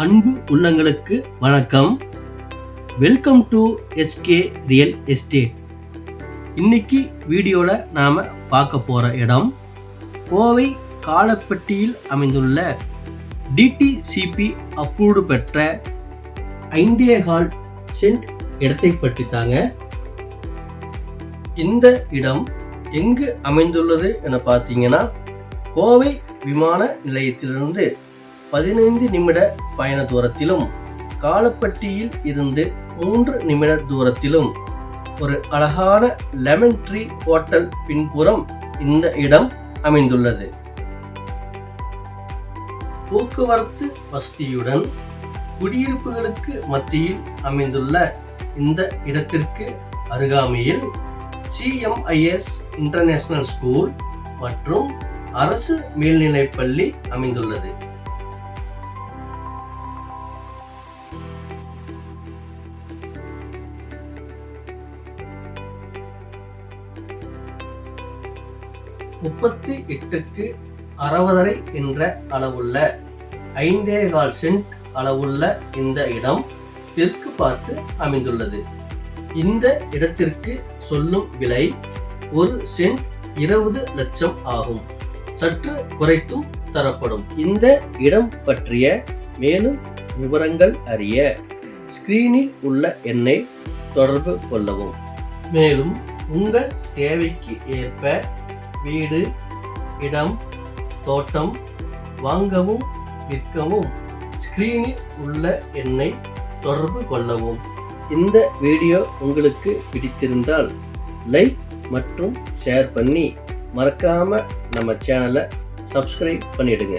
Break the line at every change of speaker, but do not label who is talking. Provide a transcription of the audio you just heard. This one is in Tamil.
அன்பு உள்ளங்களுக்கு வணக்கம். Welcome to SK real estate இன்னைக்கு வீடியோவில் நாம் பார்க்க போகிற இடம் கோவை காலப்பட்டியில் அமைந்துள்ள டிடிசிபி அப்ரூவ்டு பெற்ற ஐந்தே ஹால் சென்ட் இடத்தை பற்றி தாங்க. இந்த இடம் எங்கு அமைந்துள்ளது என பார்த்தீங்கன்னா கோவை விமான நிலையத்திலிருந்து பதினைந்து நிமிட பயண தூரத்திலும் காலப்பட்டியில் இருந்து மூன்று நிமிட தூரத்திலும் ஒரு அழகான லெமன் ட்ரீ ஹோட்டல் பின்புறம் இந்த இடம் அமைந்துள்ளது. போக்குவரத்து வசதியுடன் குடியிருப்புகளுக்கு மத்தியில் அமைந்துள்ள இந்த இடத்திற்கு அருகாமையில் சிஎம்ஐஎஸ் இன்டர்நேஷனல் ஸ்கூல் மற்றும் அரசு மேல்நிலைப்பள்ளி அமைந்துள்ளது. முப்பத்தி எட்டுக்கு அறுபதரை என்ற அளவுள்ள ஐந்தே கால் சென்ட் அளவுள்ள இந்த இடம் தெற்கு பார்த்து அமைந்துள்ளது. இந்த இடத்திற்கு சொல்லும் விலை ஒரு சென்ட் இருபது லட்சம் ஆகும். சற்று குறைத்தும் தரப்படும். இந்த இடம் பற்றிய மேலும் விவரங்கள் அறிய ஸ்கிரீனில் உள்ள எண்ணை தொடர்பு கொள்ளவும். மேலும் உங்கள் தேவைக்கு ஏற்ப வீடு இடம் தோட்டம் வாங்கவும் விற்கவும் ஸ்கிரீனில் உள்ள எண்ணை தொடர்பு கொள்ளவும். இந்த வீடியோ உங்களுக்கு பிடித்திருந்தால் லைக் மற்றும் ஷேர் பண்ணி மறக்காமல் நம்ம சேனலை சப்ஸ்கிரைப் பண்ணிடுங்க.